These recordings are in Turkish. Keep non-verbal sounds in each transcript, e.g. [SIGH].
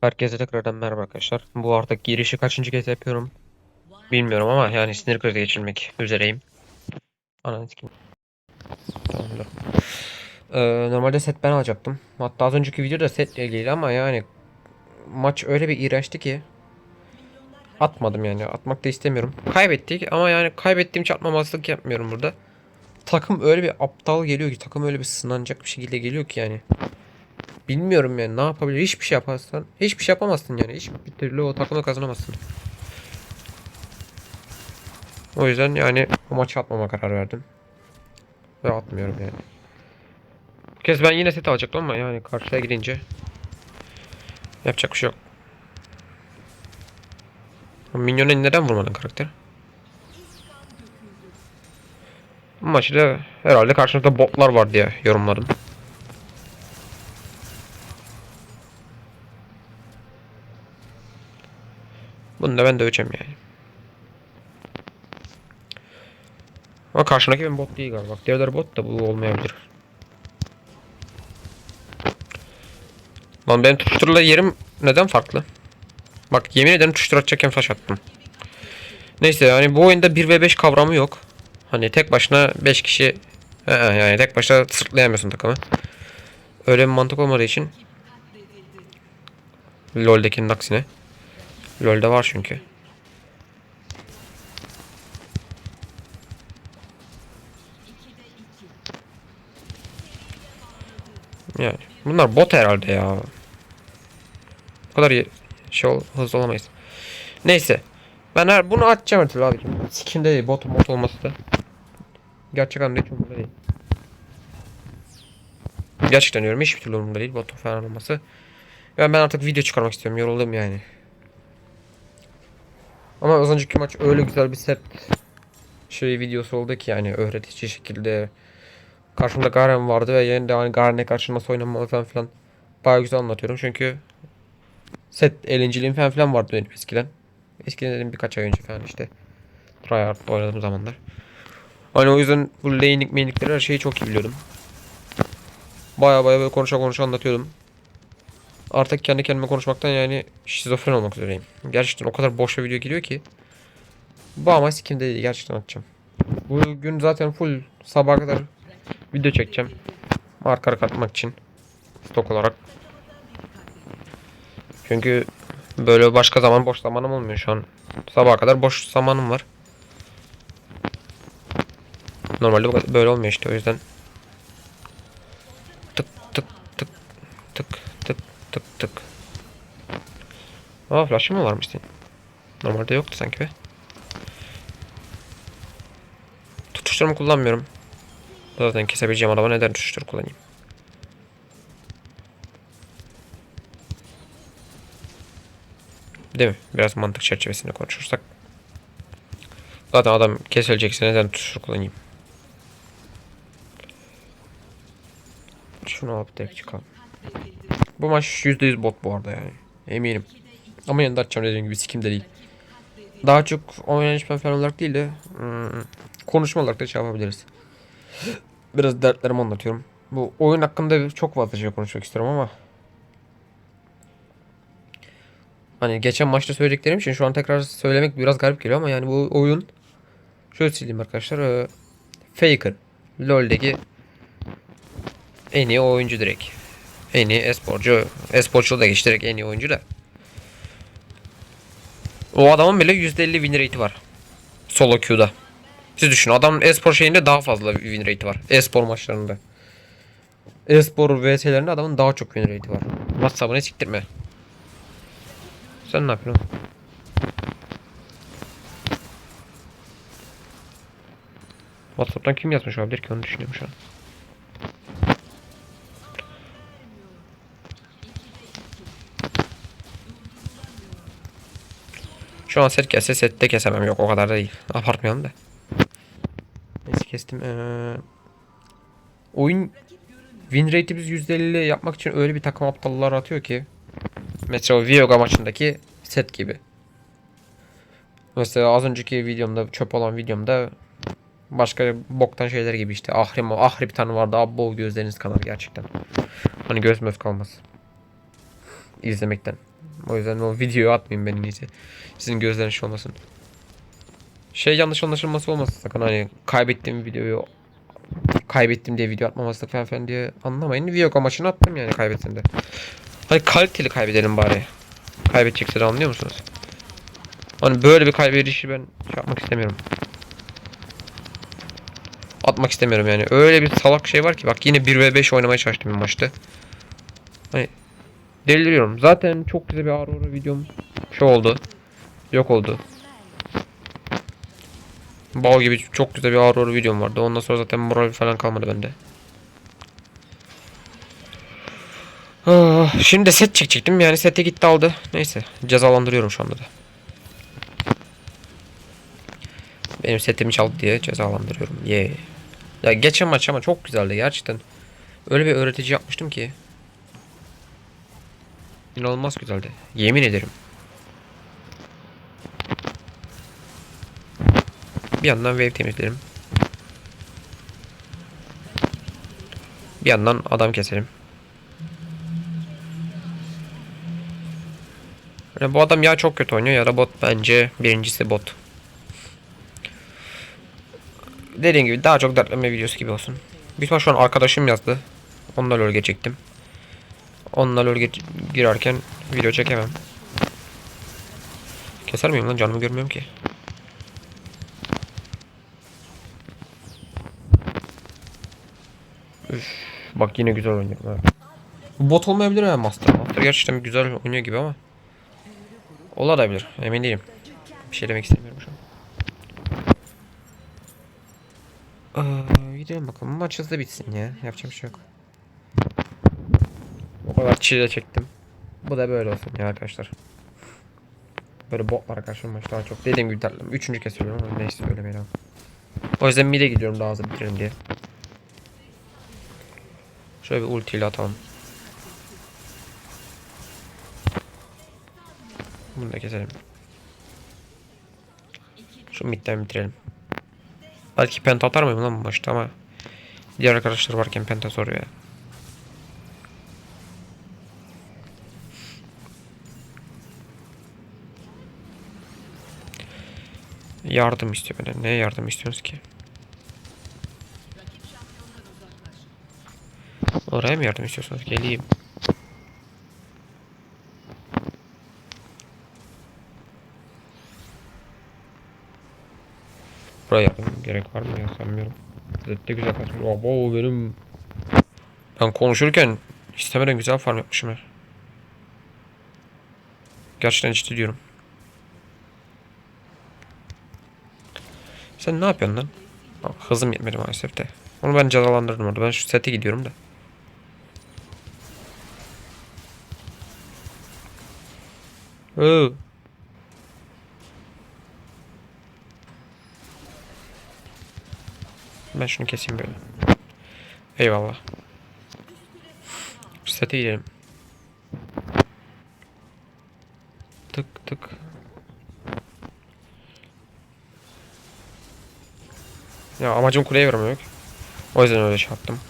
Herkese tekrardan merhaba arkadaşlar. Bu artık girişi kaçıncı kez yapıyorum bilmiyorum ama yani sinir krizi geçirmek üzereyim. Ananı sikeyim. Tamamdır. Ee, normalde set ben alacaktım. Hatta az önceki videoda setle ilgili ama yani maç öyle bir iğrençti ki atmadım yani. Atmak da istemiyorum. Kaybettik ama yani kaybettiğim için atmamazlık yapmıyorum burada. Takım öyle bir aptal geliyor ki takım öyle bir sınanacak bir şekilde geliyor ki yani. Bilmiyorum yani ne yapabilir? Hiçbir şey yaparsan, hiçbir şey yapamazsın yani. Hiçbir türlü o takımı kazanamazsın. O yüzden yani o maçı atmama karar verdim. Ve atmıyorum yani. Bu kez ben yine set alacaktım ama yani karşıya gidince yapacak bir şey yok. Minyona neden vurmadın karakter? Bu maçı da herhalde karşımızda botlar var diye yorumladım. Bunu da ben döveceğim yani. Ama karşımdaki benim bot değil galiba. Diğerleri bot da bu olmayabilir. Lan benim tutuşturla yerim neden farklı? Bak yemin ederim tutuştur atacakken flash attım. Neyse yani bu oyunda 1v5 kavramı yok. Hani tek başına 5 kişi yani tek başına sırtlayamıyorsun takımı. Öyle bir mantık olmadığı için LoL'dekinin aksine. LoL'de var çünkü. Yani bunlar bot herhalde ya. Bu kadar şey ol, hızlı olamayız. Neyse. Ben her bunu atacağım türlü abicim. Sikimde değil bot bot olması da. Gerçek anlamda hiç umurumda değil. Gerçekten diyorum hiçbir türlü umurumda değil bot falan olması. Ya ben artık video çıkarmak istiyorum yoruldum yani. Ama az önceki maç öyle güzel bir set şey videosu oldu ki yani öğretici şekilde karşımda Garen vardı ve yani de hani Garen'e karşı nasıl oynanmalı falan filan bayağı güzel anlatıyorum çünkü set eğlenceliğim falan filan vardı benim eskiden. Eskiden dedim birkaç ay önce falan işte tryhard oynadığım zamanlar. Hani o yüzden bu lane'lik main'likleri her şeyi çok iyi biliyordum. Baya baya böyle konuşa konuşa anlatıyordum. Artık kendi kendime konuşmaktan yani şizofren olmak üzereyim. Gerçekten o kadar boş bir video geliyor ki. Bu ama sikimde değil gerçekten atacağım. Bugün zaten full sabaha kadar video çekeceğim. Markara katmak için. Stok olarak. Çünkü böyle başka zaman boş zamanım olmuyor şu an. Sabaha kadar boş zamanım var. Normalde böyle olmuyor işte o yüzden. Tık tık tık tık tık tık tık. Aa flash'ım mı varmış senin? Normalde yoktu sanki be. Tutuşturumu kullanmıyorum. Zaten kesebileceğim adama neden tutuştur kullanayım? Değil mi? Biraz mantık çerçevesinde konuşursak. Zaten adam kesilecekse neden tutuştur kullanayım? Şunu alıp direkt çıkalım. Bu maç %100 bot bu arada yani. Eminim. Ama yanında açacağım dediğim gibi sikim de değil. Daha çok oynanış falan olarak değil de hmm, konuşma olarak da şey yapabiliriz. Biraz dertlerimi anlatıyorum. Bu oyun hakkında çok fazla şey konuşmak istiyorum ama Hani geçen maçta söylediklerim için şu an tekrar söylemek biraz garip geliyor ama yani bu oyun şöyle söyleyeyim arkadaşlar. e, Faker LoL'deki en iyi oyuncu direkt. En iyi esporcu. Esporcu da geçtirerek en iyi oyuncu da. O adamın bile %50 win rate'i var. Solo queue'da. Siz düşünün adam espor şeyinde daha fazla win rate'i var. Espor maçlarında. Espor vs'lerinde adamın daha çok win rate'i var. WhatsApp'ını siktirme. Sen ne yapıyorsun? WhatsApp'tan kim yazmış olabilir ki onu düşünüyorum şu an. Şu an set kesse sette kesemem yok o kadar da değil. Abartmayalım da. Neyse kestim. Ee, oyun win rate'imiz %50 yapmak için öyle bir takım aptallar atıyor ki. Mesela Viyoga maçındaki set gibi. Mesela az önceki videomda çöp olan videomda başka boktan şeyler gibi işte ahrim ahri bir tane vardı abbo gözleriniz kanar gerçekten. Hani göz möz kalmaz. İzlemekten. O yüzden o videoyu atmayayım ben en iyisi. Sizin gözleriniz şey olmasın. Şey yanlış anlaşılması olmasın sakın hani kaybettiğim videoyu kaybettim diye video atmamazlık falan filan diye anlamayın. Vlog amaçını attım yani kaybetsin de. Hani kaliteli kaybedelim bari. Kaybedecekse de anlıyor musunuz? Hani böyle bir kaybedişi ben şey yapmak istemiyorum. Atmak istemiyorum yani. Öyle bir salak şey var ki bak yine 1v5 oynamaya çalıştım bir maçta. Hani deliriyorum. Zaten çok güzel bir Aurora videom şey oldu. Yok oldu. Bal gibi çok güzel bir Aurora videom vardı. Ondan sonra zaten moral falan kalmadı bende. Ah, Şimdi de set çekecektim. Yani sete gitti aldı. Neyse. Cezalandırıyorum şu anda da. Benim setimi çaldı diye cezalandırıyorum. Ye. Ya geçen maç ama çok güzeldi gerçekten. Öyle bir öğretici yapmıştım ki. İnanılmaz güzeldi. Yemin ederim. Bir yandan wave temizlerim. Bir yandan adam keselim. Yani bu adam ya çok kötü oynuyor ya da bot bence birincisi bot. Dediğim gibi daha çok dertleme videosu gibi olsun. Büyük şu an arkadaşım yazdı. Onunla lol geçecektim. Onunla lol girerken video çekemem. Keser miyim lan canımı görmüyorum ki. Üf, bak yine güzel oynuyor. Ha. Bot olmayabilir ha Master. Master gerçekten güzel oynuyor gibi ama. Olabilir. Emin değilim. Bir şey demek istemiyorum şu an. Aa, gidelim bakalım. Maç hızlı bitsin ya. Yapacak bir şey yok. Kadar çile çektim. Bu da böyle olsun ya arkadaşlar. Böyle botlara karşı maç daha çok. Dediğim gibi dertlem. Üçüncü kez söylüyorum ama neyse söylemeyelim. O yüzden mid'e gidiyorum daha hızlı bitirelim diye. Şöyle bir ultiyle atalım. Bunu da keselim. Şu midden bitirelim. Belki penta atar mıyım lan bu maçta ama diğer arkadaşlar varken penta soruyor ya. Yardım istiyor benden. Neye yardım istiyorsunuz ki? Oraya mı yardım istiyorsunuz? Geleyim. Buraya yardım gerek var mı sanmıyorum. Zette güzel kaçmış. Abo benim ben konuşurken istemeden güzel farm yapmışım ya. Gerçekten ciddi diyorum. Sen ne yapıyorsun lan? Hızım yetmedi maalesef de. Onu ben cezalandırdım orada. Ben şu sete gidiyorum da. Oo. Ben şunu keseyim böyle. Eyvallah. Şu sete gidelim. Tık tık. Ya amacım kuleye vurmak. O yüzden öyle şey yaptım.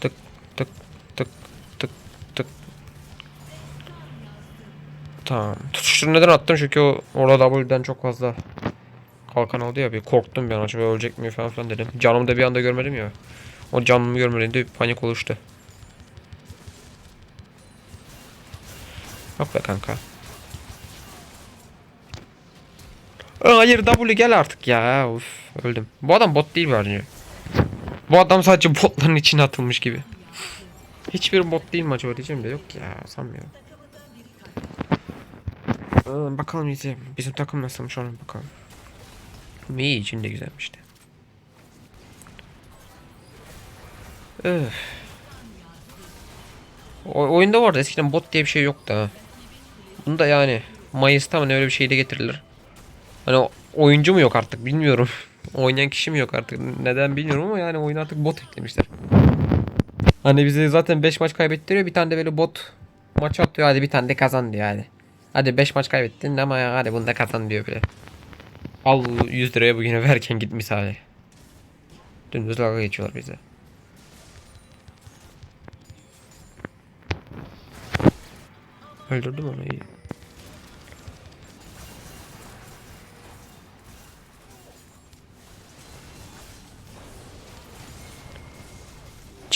Tık tık tık tık tık. Tamam. Tutuşturu neden attım? Çünkü o orada W'den çok fazla kalkan oldu ya bir korktum ben acaba ölecek mi falan filan dedim. Canımı da bir anda görmedim ya. O canımı görmediğinde bir panik oluştu. Yok be kanka. Hayır W gel artık ya. Uf, öldüm. Bu adam bot değil bence. Bu adam sadece botların içine atılmış gibi. Hiçbir bot değil mi acaba diyeceğim de yok ya sanmıyorum. Aa, bakalım iyice. Bizim takım nasılmış ona bakalım. Mi için de güzelmişti. Öf. O oyunda vardı eskiden bot diye bir şey yoktu ha. Bunda yani Mayıs'ta mı öyle bir şey de getirilir. Hani oyuncu mu yok artık bilmiyorum. [LAUGHS] Oynayan kişi mi yok artık neden bilmiyorum ama yani oyuna artık bot eklemişler. Hani bizi zaten 5 maç kaybettiriyor bir tane de böyle bot maç atıyor hadi bir tane de kazan diyor hadi. Hadi 5 maç kaybettin ama ya hadi bunu da kazan diyor böyle. Al 100 liraya bugüne verken git misali. Dümdüz dalga geçiyorlar bize. Öldürdüm onu iyi.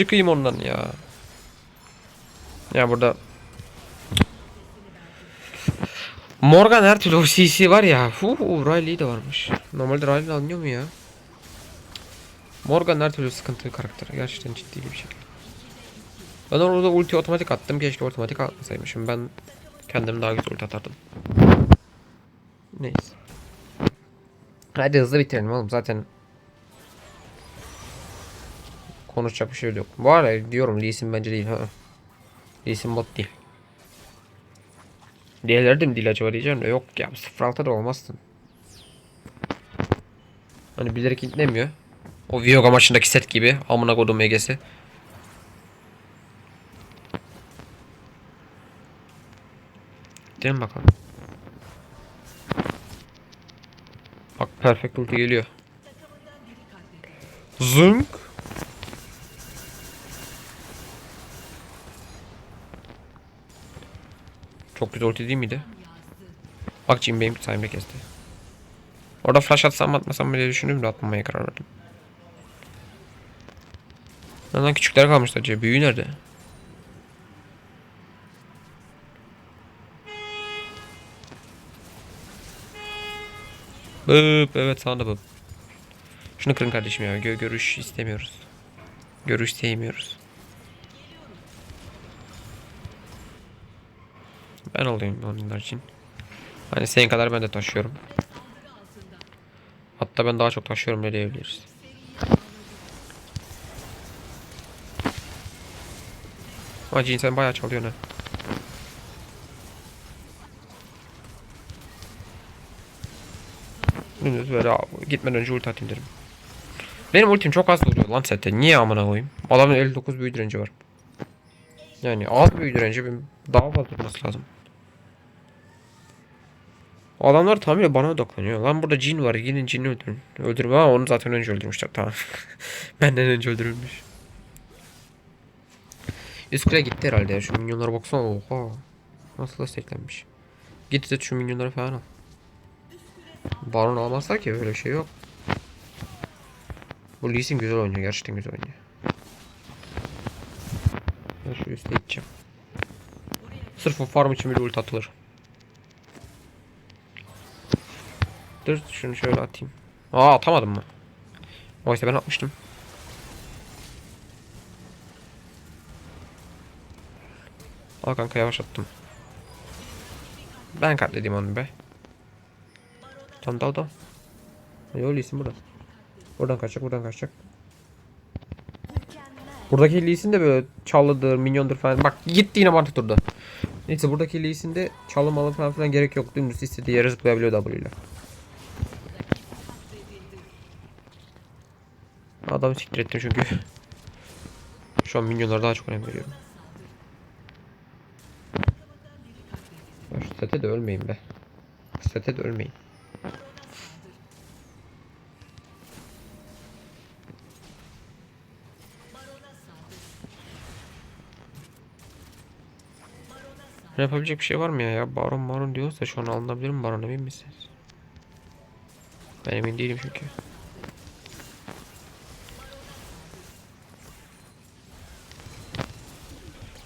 Çıkayım ondan ya. Ya burada Morgan her türlü o CC var ya. Hu Riley de varmış. Normalde Riley alınıyor mu ya? Morgan her türlü sıkıntılı karakter. Gerçekten ciddi bir şekilde. Ben orada ulti otomatik attım. Keşke otomatik atmasaymışım. Ben kendim daha güzel ulti atardım. Neyse. Hadi hızlı bitirelim oğlum. Zaten konuşacak bir şey yok. Bu arada diyorum Lee Sin bence değil. Ha. Lee Sin bot değil. Diğerleri değil acaba diyeceğim de yok ya 06 da olmazsın. Hani bilerek intlemiyor. O Viyoga maçındaki set gibi amına kodum Ege'si. Gidelim bakalım. Bak perfect ulti geliyor. Zınk. Çok güzel ulti değil miydi? Bak Jim benim sayemde kesti. Orada flash atsam atmasam diye düşündüm de atmamaya karar verdim. Lan küçükler kalmış sadece. Büyüğü nerede? Bıp evet sağında bıp. Şunu kırın kardeşim ya. Gö görüş istemiyoruz. Görüş sevmiyoruz. Ben olayım onlar için. Hani senin kadar ben de taşıyorum. Hatta ben daha çok taşıyorum ne diyebiliriz. Ama Jin sen bayağı çalıyorsun ha. Dümdüz böyle gitmeden önce ulti atayım dedim. Benim ultim çok az vuruyor lan sette. Niye amına koyayım? Adamın 59 büyü direnci var. Yani az büyü direnci daha fazla olması lazım. Adamlar tamamıyla bana odaklanıyor. Lan burada cin var. Gidin cini öldürün. Öldürün. Ha onu zaten önce öldürmüşler. Tamam. [LAUGHS] Benden önce öldürülmüş. Üst kule gitti herhalde ya. Şu minyonlara baksana. Oha. Nasıl da steklenmiş. Git de şu minyonları falan al. Baron almazlar ki öyle şey yok. Bu Lee Sin güzel oynuyor. Gerçekten güzel oynuyor. Ben şu üstte gideceğim. Sırf o farm için bir ulti atılır. Dur şunu şöyle atayım. Aa atamadım mı? Oysa ben atmıştım. Al kanka yavaş attım. Ben katledim onu be. Tamam dal dal. Yol iyisin burada. Buradan kaçacak buradan kaçacak. Buradaki Lee de böyle çalıdır, minyondur falan. Bak gitti yine bantı turda. Neyse buradaki Lee Sin de çalım falan filan gerek yok. Dümdüz istediği yere zıplayabiliyor W ile. Adamı siktir ettim çünkü. Şu an minyonlara daha çok önem veriyorum. Sete de ölmeyin be. Sete de ölmeyin. Yapabilecek bir şey var mı ya? ya baron baron diyorsa şu an alınabilir mi baron emin misiniz? Ben emin değilim çünkü.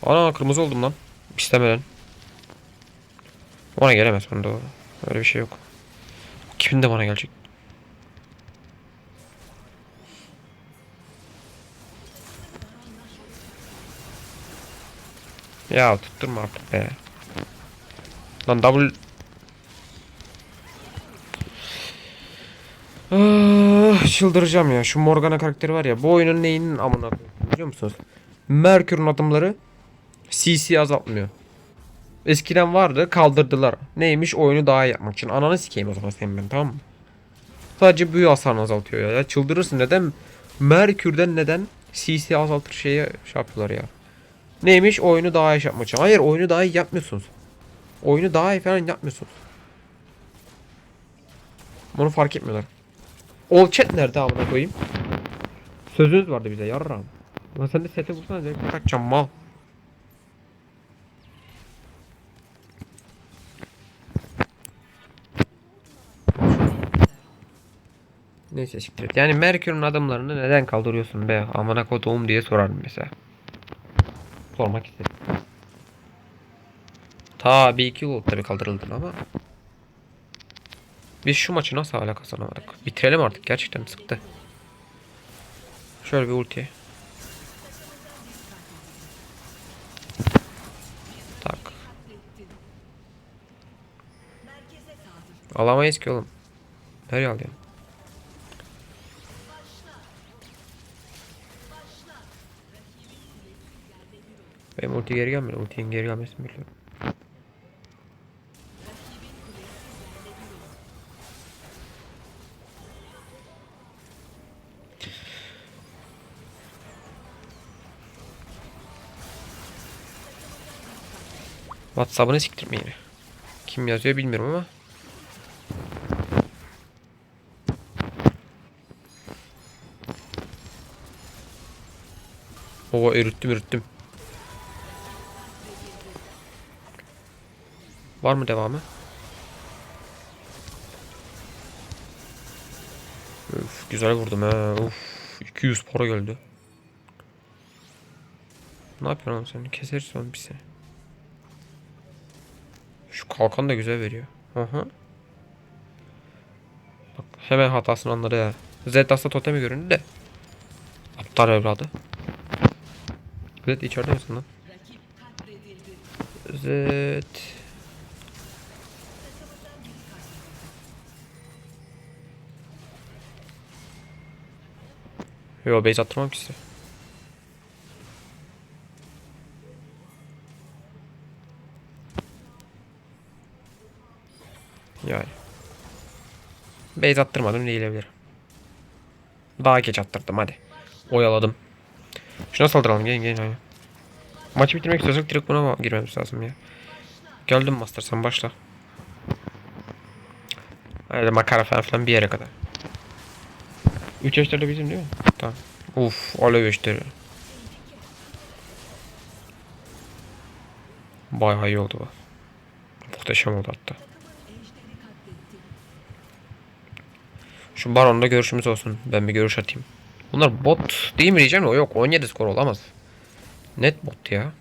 Ana kırmızı oldum lan. İstemeden. Bana gelemez doğru. Öyle bir şey yok. Kimin de bana gelecek? Ya tutturma artık be. Lan double Ah, çıldıracağım ya. Şu Morgana karakteri var ya. Bu oyunun neyinin amına biliyor musunuz? Merkür'ün adımları CC azaltmıyor. Eskiden vardı kaldırdılar. Neymiş oyunu daha iyi yapmak için. Ananı sikeyim o zaman senin ben tamam mı? Sadece büyü hasarını azaltıyor ya. Çıldırırsın neden? Merkür'den neden CC azaltır şeye şey yapıyorlar ya. Neymiş oyunu daha iyi yapmak için. Hayır oyunu daha iyi yapmıyorsunuz. Oyunu daha iyi falan yapmıyorsunuz. Bunu fark etmiyorlar. All chat nerede amına koyayım? Sözünüz vardı bize yarram. Lan sen de sete vursana direkt kaçacağım mal. Neyse siktir. Yani Merkür'ün adımlarını neden kaldırıyorsun be? Amına koduğum diye sorarım mesela. Sormak istedim. Ta bir iki yıl oldu tabii kaldırıldın ama. Biz şu maçı nasıl hala kazanamadık? Bitirelim artık gerçekten sıktı. Şöyle bir ulti. Tak. Alamayız ki oğlum. Nereye alıyorsun? Benim ulti geri gelmedi. Ultinin geri gelmesini biliyorum. WhatsApp'ını siktirme yine. Kim yazıyor bilmiyorum ama. Ova erittim erittim. Var mı devamı? Üf, güzel vurdum ha. Uf, 200 para geldi. Ne yapıyorsun oğlum sen? Keseriz onu bir sene. Şu kalkan da güzel veriyor. Aha. Bak hemen hatasını anladı ya. Z aslında totemi göründü de. Aptal evladı. Zed içeride misin lan? Zed. Yo base attırmam ki size. Yani. Base attırmadım değilebilir. Daha geç attırdım hadi. Oyaladım. Şuna saldıralım gelin gelin hadi. Maçı bitirmek istiyorsak direkt buna girmemiz lazım ya. Geldim Master sen başla. Hadi makara falan filan bir yere kadar. 3 yaşlarda bizim değil mi? Tamam. Uf alev eşleri. Bayağı iyi oldu bu. Muhteşem oldu hatta. Şu baronda görüşümüz olsun. Ben bir görüş atayım. Bunlar bot değil mi diyeceğim de yok 17 skor olamaz. Net bot ya.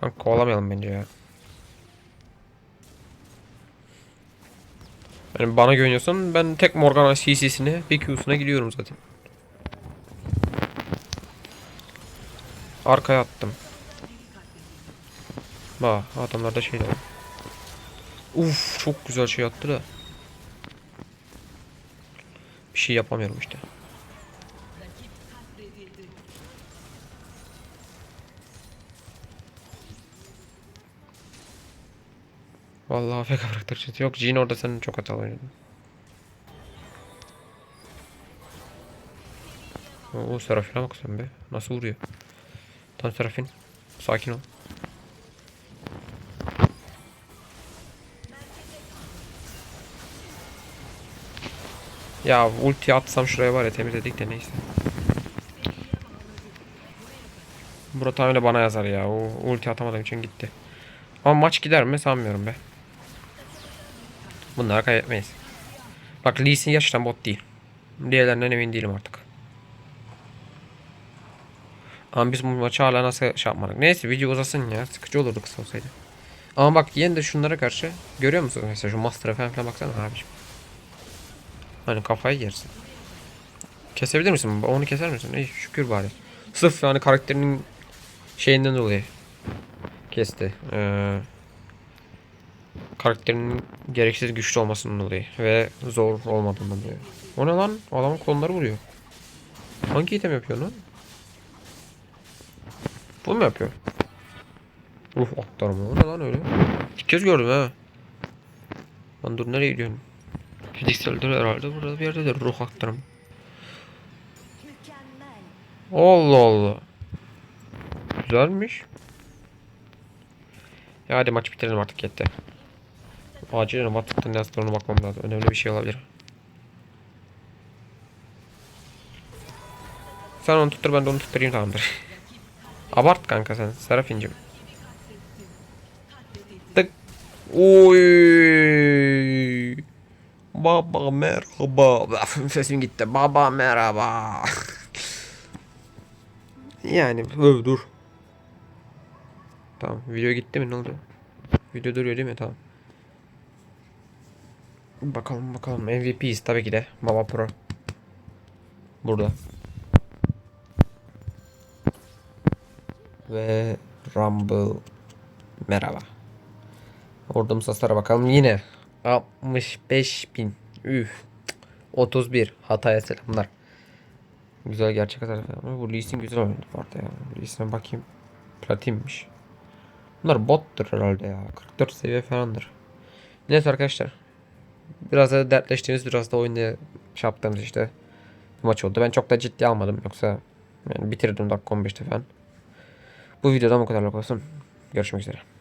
Kanka kovalamayalım bence ya. Yani bana güveniyorsan ben tek Morgana CC'sine Q'suna gidiyorum zaten. Arkaya attım. Bak adamlarda şey var. Uf çok güzel şey attı da. Bir şey yapamıyorum işte. Vallahi AFK bıraktıracağız. Yok Jean orada senin çok hatalı oynadın. Oo Serafin'e bak sen be. Nasıl vuruyor? Tam Serafin. Sakin ol. Ya ulti atsam şuraya var ya temizledik de neyse. Burada tamamıyla bana yazar ya. O ulti atamadığım için gitti. Ama maç gider mi sanmıyorum be. Bunları kaybetmeyiz. Bak Lee Sin gerçekten bot değil. Diğerlerinden emin değilim artık. Ama biz bu maçı hala nasıl şey yapmadık. Neyse video uzasın ya. Sıkıcı olurdu kısa olsaydı. Ama bak yine de şunlara karşı görüyor musun mesela şu Master'a falan filan baksana abiciğim. Hani kafayı yersin. Kesebilir misin? Onu keser misin? İyi şükür bari. Sırf yani karakterinin şeyinden dolayı kesti. Ee, karakterinin gereksiz güçlü olmasından dolayı ve zor olmadığından dolayı. O ne lan? Adamın kolları vuruyor. Hangi item yapıyor lan? Bu mu yapıyor? Ruh aktarımı. O ne lan öyle? İlk kez gördüm ha. Lan dur nereye gidiyorsun? Fizikseldir herhalde. Burada bir yerde de ruh aktarımı. Allah Allah. Güzelmiş. Ya hadi maç bitirelim artık yetti. Acilen Watt'tan ne yazdıklarına bakmam lazım. Önemli bir şey olabilir. Sen onu tuttur ben de onu tutturayım tamamdır. [LAUGHS] Abart kanka sen Serafin'cim. Oy. Baba merhaba. [LAUGHS] Sesim gitti. Baba merhaba. [LAUGHS] yani öv dur. Tamam video gitti mi ne oldu? Video duruyor değil mi? Tamam. Bakalım bakalım MVP'yiz tabii ki de. Baba Pro. Burada. Ve Rumble. Merhaba. Ordum saslara bakalım yine. 65 bin. Üf. 31. Hatay'a selamlar. Güzel gerçek hasar. Bu Lee Sin güzel oynadı bu arada ya. Lee Sin'e bakayım. Platinmiş. Bunlar bottur herhalde ya. 44 seviye falandır. Neyse arkadaşlar. Biraz da dertleştiğimiz biraz da oyunda şey yaptığımız işte maç oldu. Ben çok da ciddi almadım yoksa yani bitirdim dakika 15'te falan. Bu videodan bu kadarlık olsun. Görüşmek üzere.